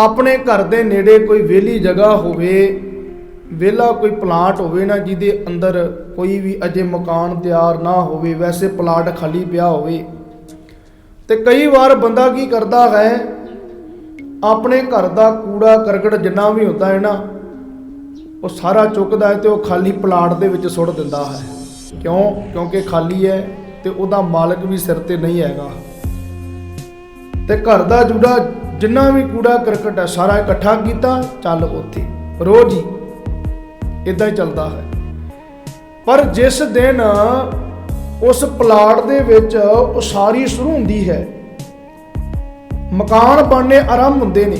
ਆਪਣੇ ਘਰ ਦੇ ਨੇੜੇ ਕੋਈ ਵਿਹਲੀ ਜਗ੍ਹਾ ਹੋਵੇ, ਵਿਹਲਾ ਕੋਈ ਪਲਾਟ ਹੋਵੇ ਨਾ ਜਿਹਦੇ ਅੰਦਰ ਕੋਈ ਵੀ ਅਜੇ ਮਕਾਨ ਤਿਆਰ ਨਾ ਹੋਵੇ, ਵੈਸੇ ਪਲਾਟ ਖਾਲੀ ਪਿਆ ਹੋਵੇ। ਤੇ ਕਈ ਵਾਰ ਬੰਦਾ ਕੀ ਕਰਦਾ ਹੈ, ਆਪਣੇ ਘਰ ਦਾ ਕੂੜਾ ਕਰਕਟ ਜਿੰਨਾ ਵੀ ਹੁੰਦਾ ਹੈ ਨਾ, ਉਹ ਸਾਰਾ ਚੁੱਕਦਾ ਹੈ ਤੇ ਉਹ ਖਾਲੀ ਪਲਾਟ ਦੇ ਵਿੱਚ ਸੁੱਟ ਦਿੰਦਾ ਹੈ। ਕਿਉਂ? ਕਿਉਂਕਿ ਖਾਲੀ ਹੈ ਤੇ ਉਹਦਾ ਮਾਲਕ ਵੀ ਸਿਰ ਤੇ ਨਹੀਂ ਹੈਗਾ। ਤੇ ਘਰ ਦਾ ਜੁੜਾ ਜਿੰਨਾ ਵੀ ਕੂੜਾ ਕਰਕਟ ਹੈ, ਸਾਰਾ ਇਕੱਠਾ ਕੀਤਾ, ਚੱਲ ਉੱਥੇ। ਰੋਜ਼ ਹੀ ਇਦਾਂ ਹੀ ਚੱਲਦਾ ਹੈ। ਪਰ ਜਿਸ ਦਿਨ ਉਸ ਪਲਾਟ ਦੇ ਵਿੱਚ ਉਸਾਰੀ ਸ਼ੁਰੂ ਹੁੰਦੀ ਹੈ, ਮਕਾਨ ਬਣਨੇ ਆਰੰਭ ਹੁੰਦੇ ਨੇ।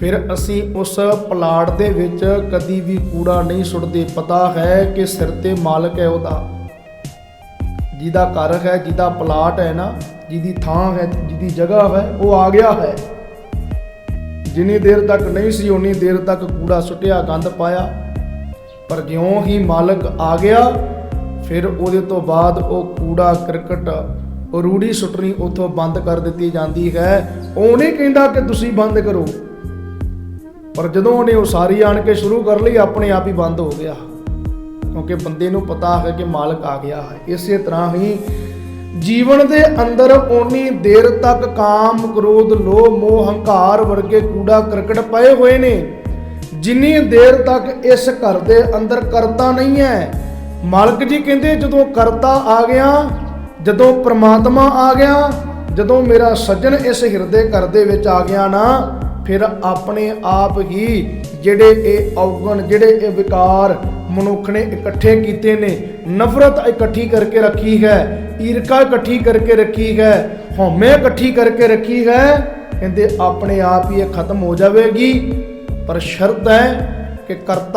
ਫਿਰ ਅਸੀਂ ਉਸ ਪਲਾਟ ਦੇ ਵਿੱਚ ਕਦੀ ਵੀ ਕੂੜਾ ਨਹੀਂ ਸੁੱਟਦੇ। ਪਤਾ ਹੈ ਕਿ ਸਿਰ ਤੇ ਮਾਲਕ ਹੈ ਉਹਦਾ। ਜਿਹਦਾ ਘਰ ਹੈ, ਜਿਹਦਾ ਪਲਾਟ ਹੈ ਨਾ ਜਿਹਦੀ ਥਾਂ ਹੈ, ਜਿਹਦੀ ਜਗ੍ਹਾ ਹੈ, ਉਹ ਆ ਗਿਆ ਹੈ। ਜਿੰਨੀ ਦੇਰ ਤੱਕ ਨਹੀਂ ਸੀ, ਉਨੀ ਦੇਰ ਤੱਕ ਕੂੜਾ ਸੁੱਟਿਆ, ਗੰਦ ਪਾਇਆ। ਪਰ ਜਿਉਂ ਹੀ ਮਾਲਕ ਆ ਗਿਆ, ਫਿਰ ਉਹਦੇ ਤੋਂ ਬਾਅਦ ਉਹ ਕੂੜਾ, ਕਰਕਟ ਉਹ ਰੂੜੀ ਸੁੱਟਣੀ ਉਥੋਂ ਬੰਦ ਕਰ ਦਿੱਤੀ ਜਾਂਦੀ ਹੈ। ਉਹ ਨਹੀਂ ਕਹਿੰਦਾ ਕਿ ਤੁਸੀਂ ਬੰਦ ਕਰੋ। ਪਰ ਜਦੋਂ ਉਹਨੇ ਉਸਾਰੀ ਆਣ ਕੇ ਸ਼ੁਰੂ ਕਰ ਲਈ, ਆਪਣੇ ਆਪ ਹੀ ਬੰਦ ਹੋ ਗਿਆ। ਕਿਉਂਕਿ ਬੰਦੇ ਨੂੰ ਪਤਾ ਹੈ ਕਿ ਮਾਲਕ ਆ ਗਿਆ ਹੈ। ਇਸੇ ਤਰ੍ਹਾਂ ਹੀ ਜੀਵਨ ਦੇ ਅੰਦਰ ਓਨੀ ਦੇਰ ਤੱਕ ਕਾਮ, ਕ੍ਰੋਧ, ਲੋਭ, ਮੋਹ, ਹੰਕਾਰ ਵਰਗੇ ਕੂੜਾ ਕਰਕਟ ਪਏ ਹੋਏ ਨੇ। ਜਿੰਨੀ ਦੇਰ ਤੱਕ ਇਸ ਘਰ ਦੇ ਅੰਦਰ ਕਰਤਾ ਨਹੀਂ ਹੈ। ਮਾਲਕ ਜੀ ਕਹਿੰਦੇ, ਜਦੋਂ ਕਰਤਾ ਆ ਗਿਆ, ਜਦੋਂ ਪ੍ਰਮਾਤਮਾ ਆ ਗਿਆ, ਜਦੋਂ ਮੇਰਾ ਸੱਜਣ ਇਸ ਹਿਰਦੇ ਘਰ ਦੇ ਵਿੱਚ ਆ ਗਿਆ ਨਾ, ਫਿਰ ਆਪਣੇ ਆਪ ਹੀ ਜਿਹੜੇ ਇਹ ਔਗਣ, ਜਿਹੜੇ ਇਹ ਵਿਕਾਰ ਮਨੁੱਖ ਨੇ ਇਕੱਠੇ ਕੀਤੇ ਨੇ, ਨਫ਼ਰਤ ਇਕੱਠੀ ਕਰਕੇ ਰੱਖੀ ਹੈ, ਈਰਖਾ ਇਕੱਠੀ ਕਰਕੇ ਰੱਖੀ ਹੈ, ਹਉਮੈ ਇਕੱਠੀ ਕਰਕੇ ਰੱਖੀ ਹੈ, ਕਹਿੰਦੇ ਆਪਣੇ ਆਪ ਹੀ ਇਹ ਖਤਮ ਹੋ ਜਾਵੇਗੀ, ਪਰ ਸ਼ਰਤ ਹੈ ਕਿ ਕਰਤਾ